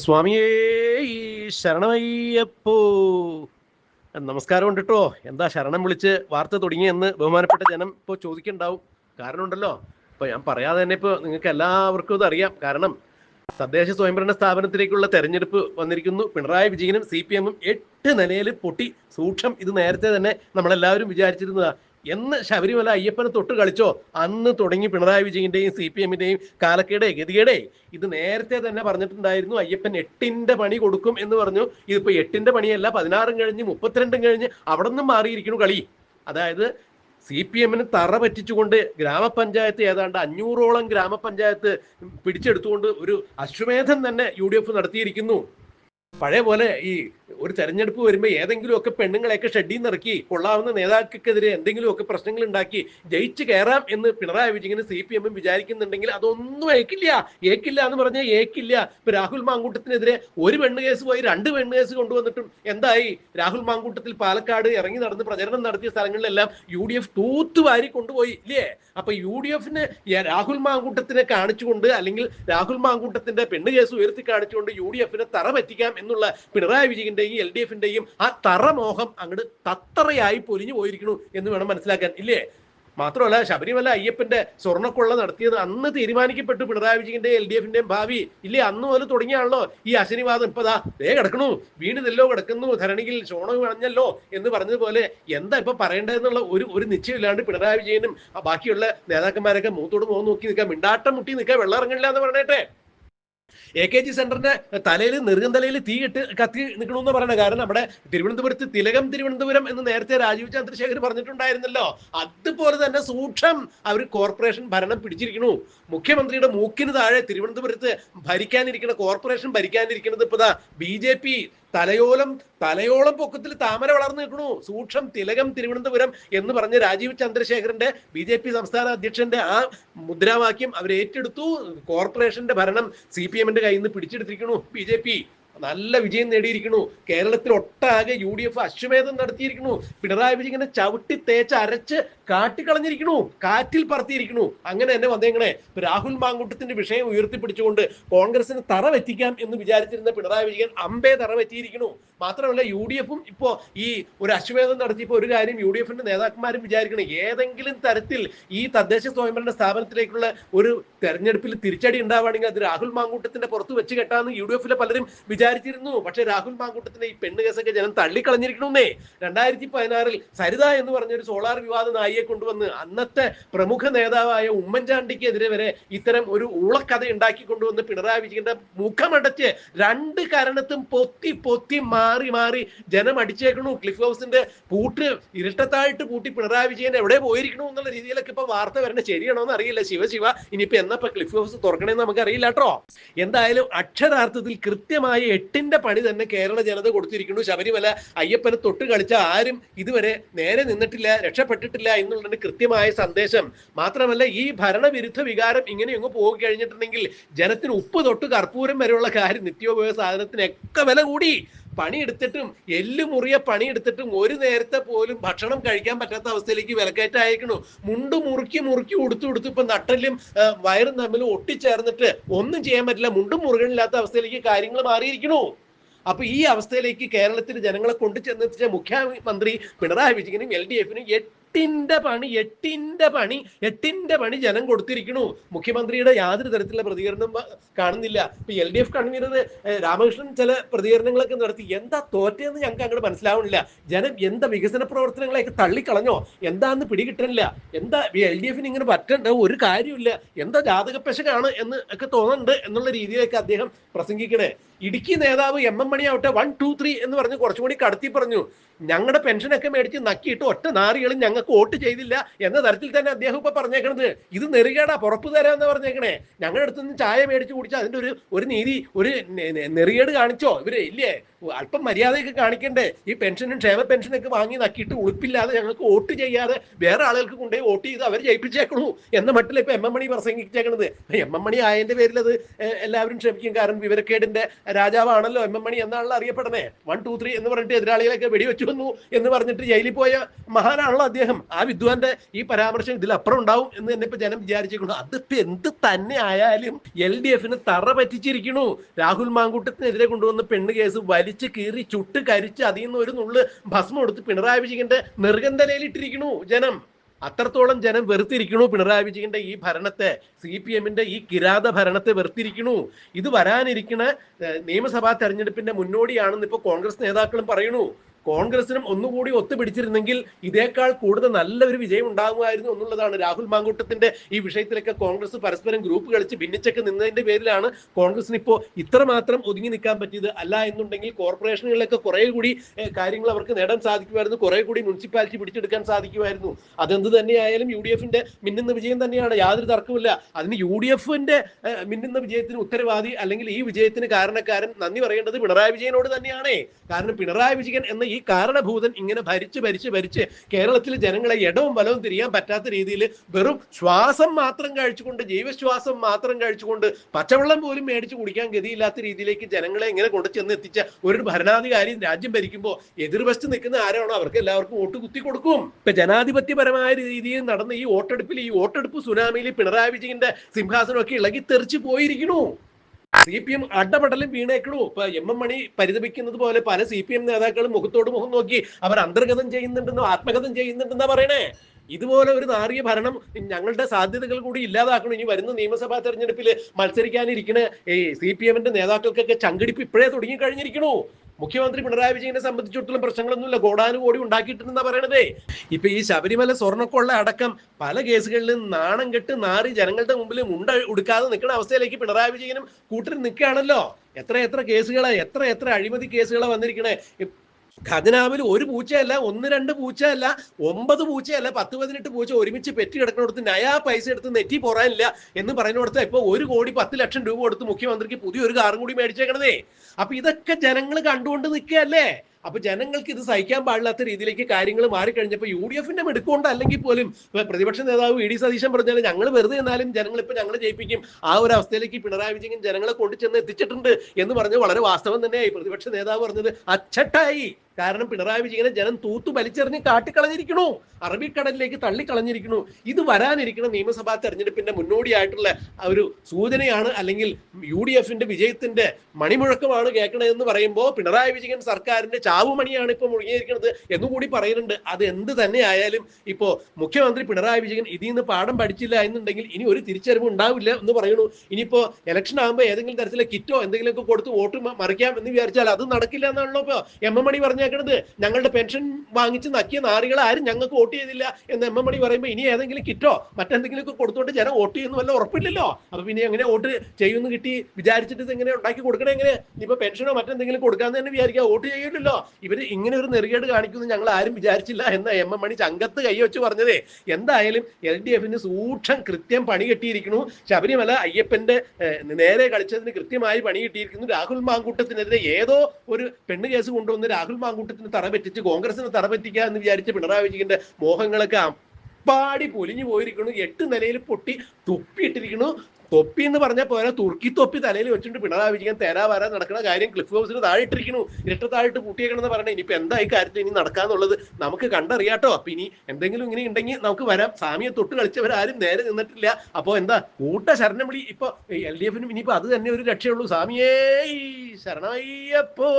സ്വാമിയേ ശരണമയ്യപ്പോ. നമസ്കാരം ഉണ്ട് കേട്ടോ എന്താ ശരണം വിളിച്ച് വാർത്ത തുടങ്ങിയെന്ന് ബഹുമാനപ്പെട്ട ജനം ഇപ്പോൾ ചോദിക്കണ്ടാവും. കാരണം ഉണ്ടല്ലോ ഇപ്പൊ ഞാൻ പറയാതെ തന്നെ ഇപ്പോൾ നിങ്ങൾക്ക് എല്ലാവർക്കും ഇത് അറിയാം. കാരണം തദ്ദേശ സ്വയംഭരണ സ്ഥാപനത്തിലേക്കുള്ള തെരഞ്ഞെടുപ്പ് വന്നിരിക്കുന്നു. പിണറായി വിജയനും സി പി എമ്മും എട്ട് നിലയിൽ പൊട്ടി സൂക്ഷം ഇത് നേരത്തെ തന്നെ നമ്മളെല്ലാവരും വിചാരിച്ചിരുന്നതാ. എന്ന് ശബരിമല അയ്യപ്പനെ തൊട്ട് കളിച്ചോ അന്ന് തുടങ്ങി പിണറായി വിജയന്റെയും സി പി എമ്മിന്റെയും കാലക്കേടെ ഗതികേടെ ഇത് നേരത്തെ തന്നെ പറഞ്ഞിട്ടുണ്ടായിരുന്നു അയ്യപ്പൻ എട്ടിന്റെ പണി കൊടുക്കും എന്ന് പറഞ്ഞു. ഇതിപ്പോ എട്ടിന്റെ പണിയല്ല പതിനാറും കഴിഞ്ഞ് മുപ്പത്തിരണ്ടും കഴിഞ്ഞ് അവിടെ നിന്നും മാറിയിരിക്കുന്നു കളി. അതായത് സി പി എമ്മിന് തറ പറ്റിച്ചുകൊണ്ട് ഗ്രാമപഞ്ചായത്ത് ഏതാണ്ട് അഞ്ഞൂറോളം ഗ്രാമപഞ്ചായത്ത് പിടിച്ചെടുത്തുകൊണ്ട് ഒരു അശ്വമേധം തന്നെ യു ഡി എഫ് നടത്തിയിരിക്കുന്നു. പഴയ പോലെ ഈ ഒരു തെരഞ്ഞെടുപ്പ് വരുമ്പോൾ ഏതെങ്കിലുമൊക്കെ പെണ്ണുങ്ങളെയൊക്കെ ഷെഡിൽ നിന്ന് ഇറക്കി കൊള്ളാവുന്ന നേതാക്കൾക്കെതിരെ എന്തെങ്കിലുമൊക്കെ പ്രശ്നങ്ങൾ ഉണ്ടാക്കി ജയിച്ച് കയറാം എന്ന് പിണറായി വിജയന് സി പി എമ്മും വിചാരിക്കുന്നുണ്ടെങ്കിൽ അതൊന്നും ഏക്കില്ല. ഏക്കില്ല എന്ന് പറഞ്ഞാൽ ഏക്കില്ല. ഇപ്പൊ രാഹുൽ മാങ്കൂട്ടത്തിനെതിരെ ഒരു പെണ്ണ് കേസ് പോയി രണ്ട് പെണ്ണ് കേസ് കൊണ്ടുവന്നിട്ടും എന്തായി? രാഹുൽ മാങ്കൂട്ടത്തിൽ പാലക്കാട് ഇറങ്ങി നടന്ന് പ്രചരണം നടത്തിയ സ്ഥലങ്ങളിലെല്ലാം യു ഡി എഫ് തൂത്തുവാരി കൊണ്ടുപോയി ഇല്ലേ? അപ്പൊ യു ഡി എഫിന് രാഹുൽ മാങ്കൂട്ടത്തിനെ കാണിച്ചുകൊണ്ട് അല്ലെങ്കിൽ രാഹുൽ മാങ്കൂട്ടത്തിന്റെ പെണ്ണ് കേസ് ഉയർത്തി കാണിച്ചുകൊണ്ട് യു ഡി എഫിനെ തറ പറ്റിക്കാം എന്നുള്ള പിണറായി വിജയന്റെയും എൽ ഡി എഫിന്റെയും ആ തറമോഹം അങ്ങോട്ട് തത്തറയായി പൊലിഞ്ഞു പോയിരിക്കുന്നു എന്ന് വേണം മനസ്സിലാക്കാൻ. ഇല്ലേ? മാത്രമല്ല ശബരിമല അയ്യപ്പന്റെ സ്വർണക്കൊള്ള നടത്തിയത് അന്ന് തീരുമാനിക്കപ്പെട്ടു പിണറായി വിജയന്റെ എൽ ഡി എഫിന്റെയും ഭാവി. ഇല്ലേ? അന്ന് മുതൽ തുടങ്ങിയാണല്ലോ ഈ അശനിവാദം. ഇപ്പൊ ദാ കിടക്കണു വീണിതല്ലോ കിടക്കുന്നു. ധരണിയിൽ ഷോണോ അണഞ്ഞല്ലോ എന്ന് പറഞ്ഞതുപോലെ എന്താ ഇപ്പൊ പറയേണ്ടതെന്നുള്ള ഒരു ഒരു നിശ്ചയമില്ലാണ്ട് പിണറായി വിജയനും ബാക്കിയുള്ള നേതാക്കന്മാരൊക്കെ മൂത്തോട് മുഖം നോക്കി നിൽക്കുക. മിണ്ടാട്ടം മുട്ടി നിൽക്കുക. വെള്ളം ഇറങ്ങില്ല എന്ന് പറഞ്ഞേട്ടെ. എ കെ ജി സെന്ററിന്റെ തലയിൽ നെറുകം തലയിൽ തീ ഇട്ട് കത്തി നിൽക്കണമെന്ന് പറയണ കാരണം നമ്മുടെ തിരുവനന്തപുരത്ത് തിലകം തിരുവനന്തപുരം എന്ന് നേരത്തെ രാജീവ് ചന്ദ്രശേഖർ പറഞ്ഞിട്ടുണ്ടായിരുന്നല്ലോ. അതുപോലെ തന്നെ സൂക്ഷം അവർ കോർപ്പറേഷൻ ഭരണം പിടിച്ചിരിക്കണു മുഖ്യമന്ത്രിയുടെ മൂക്കിന് താഴെ തിരുവനന്തപുരത്ത് ഭരിക്കാനിരിക്കുന്ന കോർപ്പറേഷൻ ഭരിക്കാനിരിക്കുന്നത് ഇപ്പതാ ബി ജെ പി തലയോളം തലയോളം പൊക്കത്തിൽ താമര വളർന്നു നിൽക്കണു. സൂക്ഷം തിലകം തിരുവനന്തപുരം എന്ന് പറഞ്ഞ രാജീവ് ചന്ദ്രശേഖരന്റെ ബി ജെ പി സംസ്ഥാന അധ്യക്ഷന്റെ ആ മുദ്രാവാക്യം അവർ ഏറ്റെടുത്തു കോർപ്പറേഷന്റെ ഭരണം സി പി എമ്മിന്റെ കയ്യിൽ നിന്ന് പിടിച്ചെടുത്തിരിക്കണു. ബി ജെ പി നല്ല വിജയം നേടിയിരിക്കുന്നു. കേരളത്തിൽ ഒട്ടാകെ യു ഡി എഫ് അശ്വമേധം നടത്തിയിരിക്കുന്നു. പിണറായി വിജയനെ ചവിട്ടി തേച്ച് അരച്ച് കാട്ടിക്കളഞ്ഞിരിക്കുന്നു. കാറ്റിൽ പറത്തിയിരിക്കുന്നു. അങ്ങനെ എന്നെ വന്നേങ്ങനെ രാഹുൽ മാങ്കുട്ടത്തിന്റെ വിഷയം ഉയർത്തിപ്പിടിച്ചുകൊണ്ട് കോൺഗ്രസിന് തറ വെറ്റിക്കാം എന്ന് വിചാരിച്ചിരുന്ന പിണറായി വിജയൻ അമ്പേ തറ വെറ്റിയിരിക്കണു മാത്രമല്ല യു ഡി എഫും ഇപ്പോ ഈ ഒരു അശ്വമേധം നടത്തിയപ്പോ ഒരു കാര്യം യു ഡി എഫിന്റെ നേതാക്കന്മാരും വിചാരിക്കണം. ഏതെങ്കിലും തരത്തിൽ ഈ തദ്ദേശ സ്വയംഭരണ സ്ഥാപനത്തിലേക്കുള്ള ഒരു തെരഞ്ഞെടുപ്പിൽ തിരിച്ചടി ഉണ്ടാവുകയാണെങ്കിൽ അത് രാഹുൽ മാങ്കൂട്ടത്തിന്റെ പുറത്ത് വെച്ച് കെട്ടാന്ന് യു ഡി എഫിലെ പലരും വിചാരിച്ചിരുന്നു. പക്ഷെ രാഹുൽ മാങ്കൂട്ടത്തിന്റെ ഈ പെണ്ണ് കേസൊക്കെ ജനം തള്ളിക്കളഞ്ഞിരിക്കണമെന്നേ രണ്ടായിരത്തി പതിനാറിൽ സരിത എന്ന് പറഞ്ഞ ഒരു സോളാർ വിവാദ നായിയെ കൊണ്ടുവന്ന് അന്നത്തെ പ്രമുഖ നേതാവായ ഉമ്മൻചാണ്ടിക്കെതിരെ വരെ ഇത്തരം ഒരു ഊളക്കഥ ഉണ്ടാക്കി കൊണ്ടുവന്ന് പിണറായി വിജയന്റെ മുഖമടച്ച് രണ്ട് കാരണത്തും പൊത്തി പൊത്തി മാറി മാറി ജനം അടിച്ചേക്കണു. ക്ലിഫ് ഹൗസിന്റെ പൂട്ട് ഇരട്ടത്തായിട്ട് പൂട്ടി പിണറായി വിജയൻ എവിടെ പോയിരിക്കണു എന്നുള്ള രീതിയിലൊക്കെ ഇപ്പൊ വാർത്ത വരണ ശരിയാണോ എന്ന് അറിയില്ല. ശിവ ശിവ ഇനിയിപ്പോ എന്നപ്പോ ക്ലിഫ് ഹൗസ് തുറക്കണേന്ന് നമുക്ക് അറിയില്ല കേട്ടോ. എന്തായാലും അക്ഷരാർത്ഥത്തിൽ കൃത്യമായ എട്ടിന്റെ പണി തന്നെ കേരള ജനത കൊടുത്തിരിക്കുന്നു. ശബരിമല അയ്യപ്പനെ തൊട്ട് കളിച്ച ആരും ഇതുവരെ നേരെ നിന്നിട്ടില്ല രക്ഷപ്പെട്ടിട്ടില്ല എന്നുള്ളതിന് കൃത്യമായ സന്ദേശം. മാത്രമല്ല ഈ ഭരണവിരുദ്ധ വികാരം ഇങ്ങനെ അങ്ങ് പോയി കഴിഞ്ഞിട്ടുണ്ടെങ്കിൽ ജനത്തിന് ഉപ്പ് തൊട്ട് കർപ്പൂരം വരെയുള്ള കാര്യം നിത്യോപയോഗ സാധനത്തിനൊക്കെ വില കൂടി. പണിയെടുത്തിട്ടും എല്ല് മുറിയ പണിയെടുത്തിട്ടും ഒരു നേരത്തെ പോലും ഭക്ഷണം കഴിക്കാൻ പറ്റാത്ത അവസ്ഥയിലേക്ക് വിലക്കയറ്റം അയക്കണു മുണ്ട് മുറുക്കി മുറുക്കി ഉടുത്തു കൊടുത്തു ഇപ്പൊ നട്ടലും വയറും തമ്മിൽ ഒട്ടിച്ചേർന്നിട്ട് ഒന്നും ചെയ്യാൻ പറ്റില്ല. മുണ്ടും മുറുകണില്ലാത്ത അവസ്ഥയിലേക്ക് കാര്യങ്ങൾ മാറിയിരിക്കണു. അപ്പൊ ഈ അവസ്ഥയിലേക്ക് കേരളത്തിലെ ജനങ്ങളെ കൊണ്ടു ചെന്നെത്തിച്ച മുഖ്യമന്ത്രി പിണറായി വിജയനും എൽ ഡി എഫിനും എട്ടിന്റെ പണി എട്ടിന്റെ പണി എട്ടിന്റെ പണി ജനം കൊടുത്തിരിക്കണു. മുഖ്യമന്ത്രിയുടെ യാതൊരു തരത്തിലുള്ള പ്രതികരണം കാണുന്നില്ല. ഇപ്പൊ L D F convener Ramakrishnan ചില പ്രതികരണങ്ങളൊക്കെ നടത്തി. എന്താ തോറ്റെന്ന് ഞങ്ങൾക്ക് അങ്ങോട്ട് മനസ്സിലാവണില്ല ജനം എന്താ വികസന പ്രവർത്തനങ്ങളെയൊക്കെ തള്ളിക്കളഞ്ഞോ? എന്താന്ന് പിടികിട്ടണില്ല. എന്താ എൽ ഡി എഫിന് ഇങ്ങനെ പറ്റണ്ട? ഒരു കാര്യമില്ല എന്താ ജാതകപ്പശകാണ് എന്ന് ഒക്കെ തോന്നുന്നുണ്ട് എന്നുള്ള രീതിയിലേക്ക് അദ്ദേഹം പ്രസംഗിക്കണേ. ഇടുക്കി നേതാവ് എം എം മണി ആവട്ടെ വൺ ടു ത്രീ എന്ന് പറഞ്ഞ് കുറച്ചും കൂടി കടത്തി പറഞ്ഞു ഞങ്ങളുടെ പെൻഷനൊക്കെ മേടിച്ച് നക്കിയിട്ട് ഒറ്റ നാറികളും ഞങ്ങൾക്ക് വോട്ട് ചെയ്തില്ല എന്ന തരത്തിൽ തന്നെ അദ്ദേഹം ഇപ്പൊ പറഞ്ഞേക്കണത്. ഇത് നെറികേടാ പുറപ്പ് തരാന്ന് പറഞ്ഞേക്കണേ. ഞങ്ങളുടെ അടുത്ത് നിന്ന് ചായ മേടിച്ച് കുടിച്ചാൽ അതിന്റെ ഒരു ഒരു നീതി ഒരു നെറികേട് കാണിച്ചോ? ഇവർ ഇല്ലേ? അല്പം മര്യാദയൊക്കെ കാണിക്കണ്ടേ? ഈ പെൻഷനും ക്ഷേമ പെൻഷനൊക്കെ വാങ്ങി നക്കിയിട്ട് ഉളുപ്പില്ലാതെ ഞങ്ങൾക്ക് വോട്ട് ചെയ്യാതെ വേറെ ആളുകൾക്ക് കൊണ്ടുപോയി വോട്ട് ചെയ്ത് അവർ ജയിപ്പിച്ചേക്കണു എന്ന മട്ടിൽ ഇപ്പൊ എം എം മണി പ്രസംഗിച്ചേക്കണത്. എം എം മണി ആയതിന്റെ പേരിൽ അത് എല്ലാവരും ക്ഷമിക്കും. കാരണം വിവരക്കേടിന്റെ രാജാവാണല്ലോ എം എം മണി എന്നാണല്ലോ അറിയപ്പെടുന്നത് വൺ ടു ത്രീ എന്ന് പറഞ്ഞിട്ട് എതിരാളികളൊക്കെ വെടിവെച്ചു വന്നു എന്ന് പറഞ്ഞിട്ട് ജയിലിൽ പോയ മഹാനാണല്ലോ അദ്ദേഹം. ആ വിദ്വാന്റെ ഈ പരാമർശം ഇതിലപ്പുറം ഉണ്ടാവും എന്ന് തന്നെ ഇപ്പൊ ജനം വിചാരിച്ചിരിക്കുന്നു. അതിപ്പോ എന്ത് തന്നെ ആയാലും എൽ ഡി എഫിന് തറ പറ്റിച്ചിരിക്കണു രാഹുൽ മാങ്കൂട്ടത്തിനെതിരെ കൊണ്ടുവന്ന പെണ്ണ് കേസ് വലിച്ചു കീറി ചുട്ട് കരിച്ച് അതിൽ നിന്ന് ഒരു നുള്ള് ഭസ്മം എടുത്ത് പിണറായി വിജയന്റെ നെറുകന്തലയിലിട്ടിരിക്കണു ജനം. അത്രത്തോളം ജനം വെറുത്തിരിക്കണു പിണറായി വിജയന്റെ ഈ ഭരണത്തെ സി പി എമ്മിന്റെ ഈ കിരാത ഭരണത്തെ വെറുത്തിരിക്കണു. ഇത് വരാനിരിക്കുന്ന നിയമസഭാ തെരഞ്ഞെടുപ്പിന്റെ മുന്നോടിയാണെന്ന് ഇപ്പൊ കോൺഗ്രസ് നേതാക്കളും പറയണു. കോൺഗ്രസിനും ഒന്നുകൂടി ഒത്തുപിടിച്ചിരുന്നെങ്കിൽ ഇതേക്കാൾ കൂടുതൽ നല്ലൊരു വിജയം ഉണ്ടാകുമായിരുന്നു എന്നുള്ളതാണ് രാഹുൽ മാങ്കൂട്ടത്തിന്റെ ഈ വിഷയത്തിലൊക്കെ കോൺഗ്രസ് പരസ്പരം ഗ്രൂപ്പ് കളിച്ച് ഭിന്നിച്ചൊക്കെ നിന്നതിന്റെ പേരിലാണ് കോൺഗ്രസിന് ഇപ്പോൾ ഇത്രമാത്രം ഒതുങ്ങി നിൽക്കാൻ പറ്റിയത്. അല്ല എന്നുണ്ടെങ്കിൽ കോർപ്പറേഷനുകളിലൊക്കെ കുറെ കൂടി കാര്യങ്ങൾ അവർക്ക് നേടാൻ സാധിക്കുമായിരുന്നു. കുറെ കൂടി മുനിസിപ്പാലിറ്റി പിടിച്ചെടുക്കാൻ സാധിക്കുമായിരുന്നു. അതെന്ത് തന്നെയായാലും യു ഡി എഫിന്റെ മിന്നുന്ന വിജയം തന്നെയാണ്. യാതൊരു തർക്കമില്ല അതിന് യു ഡി എഫിന്റെ മിന്നുന്ന വിജയത്തിന് ഉത്തരവാദി അല്ലെങ്കിൽ ഈ വിജയത്തിന് കാരണക്കാരൻ നന്ദി പറയേണ്ടത് പിണറായി വിജയനോട് തന്നെയാണേ. കാരണം പിണറായി വിജയൻ എന്ന ഈ കാരണഭൂതൻ ഇങ്ങനെ ഭരിച്ച് ഭരിച്ച് ഭരിച്ച് കേരളത്തിലെ ജനങ്ങളെ ഇടവും വലവും തിരിയാൻ പറ്റാത്ത രീതിയിൽ വെറും ശ്വാസം മാത്രം കഴിച്ചുകൊണ്ട് ജീവശ്വാസം മാത്രം കഴിച്ചുകൊണ്ട് പച്ചവെള്ളം പോലും മേടിച്ച് കുടിക്കാൻ ഗതിയില്ലാത്ത രീതിയിലേക്ക് ജനങ്ങളെ ഇങ്ങനെ കൊണ്ടു ചെന്ന് എത്തിച്ച ഒരു ഭരണാധികാരി രാജ്യം ഭരിക്കുമ്പോൾ എതിർവശത്ത് നിൽക്കുന്ന ആരാണോ അവർക്ക് എല്ലാവർക്കും വോട്ട് കുത്തി കൊടുക്കും. ഇപ്പൊ ജനാധിപത്യപരമായ രീതിയിൽ നടന്ന ഈ വോട്ടെടുപ്പിൽ ഈ വോട്ടെടുപ്പ് സുനാമിയിൽ പിണറായി വിജയന്റെ സിംഹാസനമൊക്കെ ഇളകി തെറിച്ച് പോയിരിക്കണു സി പി എം അടപടലും വീണേക്കണു. ഇപ്പൊ എം എം മണി പരിതപിക്കുന്നത് പോലെ പല സി പി എം നേതാക്കളും മുഖത്തോട് മുഖം നോക്കി അവർ അന്തർഗതം ചെയ്യുന്നുണ്ടെന്നോ ആത്മഗതം ചെയ്യുന്നുണ്ടെന്നാ പറയണേ? ഇതുപോലെ ഒരു നാറിയ ഭരണം ഞങ്ങളുടെ സാധ്യതകൾ കൂടി ഇല്ലാതാക്കണം. ഇനി വരുന്ന നിയമസഭാ തെരഞ്ഞെടുപ്പിൽ മത്സരിക്കാനിരിക്കണ ഈ സി പി എമ്മിന്റെ നേതാക്കൾക്കൊക്കെ ചങ്കടിപ്പ് ഇപ്പോഴേ തുടങ്ങി കഴിഞ്ഞിരിക്കണു. മുഖ്യമന്ത്രി പിണറായി വിജയനെ സംബന്ധിച്ചിടത്തോളം പ്രശ്നങ്ങളൊന്നുമില്ല. കോടാനുകോടി ഉണ്ടാക്കിയിട്ടുണ്ടെന്നാ പറയണതേ. ഇപ്പൊ ഈ ശബരിമല സ്വർണക്കൊള്ള അടക്കം പല കേസുകളിലും നാണം കെട്ട് നാറി ജനങ്ങളുടെ മുമ്പിൽ മുണ്ട ഉടുക്കാതെ നിൽക്കുന്ന അവസ്ഥയിലേക്ക് പിണറായി വിജയനും കൂട്ടർ നിൽക്കുകയാണല്ലോ. എത്ര എത്ര കേസുകളാ എത്ര എത്ര അഴിമതി കേസുകളാ വന്നിരിക്കണേ. ഖജനാവിൽ ഒരു പൂച്ചയല്ല ഒന്ന് രണ്ട് പൂച്ചയല്ല ഒമ്പത് പൂച്ചയല്ല പത്ത് പതിനെട്ട് പൂച്ച ഒരുമിച്ച് പെറ്റി കിടക്കുന്നിടത്ത് നയാ പൈസ എടുത്ത് നെറ്റി പോറാനില്ല എന്ന് പറയുന്നിടത്ത് ഇപ്പൊ ഒരു കോടി പത്ത് ലക്ഷം രൂപ കൊടുത്ത് മുഖ്യമന്ത്രിക്ക് പുതിയൊരു കാറും കൂടി മേടിച്ചേക്കണതേ. അപ്പൊ ഇതൊക്കെ ജനങ്ങൾ കണ്ടുകൊണ്ട് നിൽക്കുകയല്ലേ? അപ്പൊ ജനങ്ങൾക്ക് ഇത് സഹിക്കാൻ പാടില്ലാത്ത രീതിയിലേക്ക് കാര്യങ്ങൾ മാറിക്കഴിഞ്ഞപ്പോൾ യു ഡി എഫിന്റെ മെടുക്കൊണ്ട് അല്ലെങ്കിൽ പോലും പ്രതിപക്ഷ നേതാവ് ഇ ഡി സതീശൻ പറഞ്ഞാൽ ഞങ്ങൾ വെറുതെ എന്നാലും ജനങ്ങൾ ഇപ്പൊ ഞങ്ങൾ ജയിപ്പിക്കും. ആ ഒരു അവസ്ഥയിലേക്ക് പിണറായി വിജയൻ ജനങ്ങളെ കൊണ്ടുചെന്ന് എത്തിച്ചിട്ടുണ്ട് എന്ന് പറഞ്ഞ് വളരെ വാസ്തവം തന്നെയായി പ്രതിപക്ഷ നേതാവ് പറഞ്ഞത്. അച്ചട്ടായി. കാരണം പിണറായി വിജയനെ ജനം തൂത്തു വലിച്ചെറിഞ്ഞ് കാട്ടിക്കളഞ്ഞിരിക്കണു അറബിക്കടലിലേക്ക് തള്ളിക്കളഞ്ഞിരിക്കണു ഇത് വരാനിരിക്കുന്ന നിയമസഭാ തെരഞ്ഞെടുപ്പിന്റെ മുന്നോടിയായിട്ടുള്ള ഒരു സൂചനയാണ് അല്ലെങ്കിൽ യു ഡി എഫിന്റെ വിജയത്തിന്റെ മണിമുഴക്കമാണ് കേൾക്കണതെന്ന് പറയുമ്പോൾ പിണറായി വിജയൻ സർക്കാരിന്റെ ചാവുമണിയാണ് ഇപ്പൊ മുഴുകിയിരിക്കുന്നത് എന്നുകൂടി പറയുന്നുണ്ട്. അത് എന്ത് തന്നെ ആയാലും ഇപ്പോൾ മുഖ്യമന്ത്രി പിണറായി വിജയൻ ഇതിൽ നിന്ന് പാഠം പഠിച്ചില്ല എന്നുണ്ടെങ്കിൽ ഇനി ഒരു തിരിച്ചറിവ് ഉണ്ടാവില്ല എന്ന് പറയുന്നു. ഇനിയിപ്പോ ഇലക്ഷൻ ആകുമ്പോൾ ഏതെങ്കിലും തരത്തിലെ കിറ്റോ എന്തെങ്കിലുമൊക്കെ കൊടുത്ത് വോട്ട് മറിക്കാം എന്ന് വിചാരിച്ചാൽ അത് നടക്കില്ല എന്നാണല്ലോ ഇപ്പൊ എം എം മണി പറഞ്ഞേക്കണത് ഞങ്ങളുടെ പെൻഷൻ വാങ്ങിച്ച് നക്കിയ നാറികൾ ആരും ഞങ്ങൾക്ക് വോട്ട് ചെയ്തില്ല എന്ന് എം എം മണി പറയുമ്പോൾ ഇനി ഏതെങ്കിലും കിറ്റോ? മറ്റെന്തെങ്കിലുമൊക്കെ കൊടുത്തോണ്ട് ജനം വോട്ട് ചെയ്യുന്ന വല്ല ഉറപ്പില്ലല്ലോ? അപ്പൊ പിന്നെ എങ്ങനെ വോട്ട് ചെയ്യുമെന്ന് കിട്ടി വിചാരിച്ചിട്ട് ഇത് എങ്ങനെ ഉണ്ടാക്കി കൊടുക്കണേ എങ്ങനെ? ഇനിയിപ്പോ പെൻഷനോ മറ്റെന്തെങ്കിലും കൊടുക്കാന്ന് തന്നെ വിചാരിക്കുക വോട്ട് ചെയ്യില്ലല്ലോ ഇവർ ഇങ്ങനെ ഒരു നെറുകേട് കാണിക്കുന്നു ഞങ്ങൾ ആരും വിചാരിച്ചില്ല എന്ന് എം എം മണി ചങ്കത്ത് കൈ വെച്ച് പറഞ്ഞതേ. എന്തായാലും എൽ ഡി എഫിന് സൂക്ഷം കൃത്യം പണി കിട്ടിയിരിക്കുന്നു. ശബരിമല അയ്യപ്പന്റെ നേരെ കളിച്ചതിന് കൃത്യമായി പണി കിട്ടിയിരിക്കുന്നു. രാഹുൽ മാങ്കൂട്ടത്തിനെതിരെ ഏതോ ഒരു പെണ്ണ് കേസ് കൊണ്ടുവന്ന് രാഹുൽ മാങ്കൂട്ടത്തിന് തറ പറ്റിച്ച് കോൺഗ്രസിന് തറ പറ്റിക്കുക എന്ന് വിചാരിച്ച പിണറായി വിജയന്റെ മോഹങ്ങളൊക്കെ അപ്പാടി പൊലിഞ്ഞു പോയിരിക്കുന്നു. എട്ട് നിലയിൽ പൊട്ടി തൊപ്പിയിട്ടിരിക്കണു തൊപ്പി എന്ന് പറഞ്ഞാൽ പോലെ തുർക്കി തൊപ്പി തലയിൽ വെച്ചിട്ട് പിണറായി വിജയൻ തേരാ വരാൻ നടക്കുന്ന കാര്യം ക്ലിഫ് ഹൗസിന് താഴെ ഇട്ടിരിക്കുന്നു ഇരട്ട താഴിട്ട് പൂട്ടിയേക്കണമെന്ന് പറഞ്ഞാൽ ഇനിയിപ്പോ എന്താ ഈ കാര്യത്തിൽ ഇനി നടക്കാന്നുള്ളത് നമുക്ക് കണ്ടറിയാട്ടോ. അപ്പൊ ഇനി എന്തെങ്കിലും ഇങ്ങനെ ഉണ്ടെങ്കിൽ നമുക്ക് വരാം. സാമിയെ തൊട്ട് കളിച്ചവരാരും നേരെ നിന്നിട്ടില്ല. അപ്പോ എന്താ കൂട്ട ശരണം വിളി ഇപ്പൊ എൽ ഡി എഫിനും ഇനിയിപ്പോ അത് തന്നെ ഒരു രക്ഷയുള്ളൂ. സാമിയേ ശരണയ്യപ്പോ.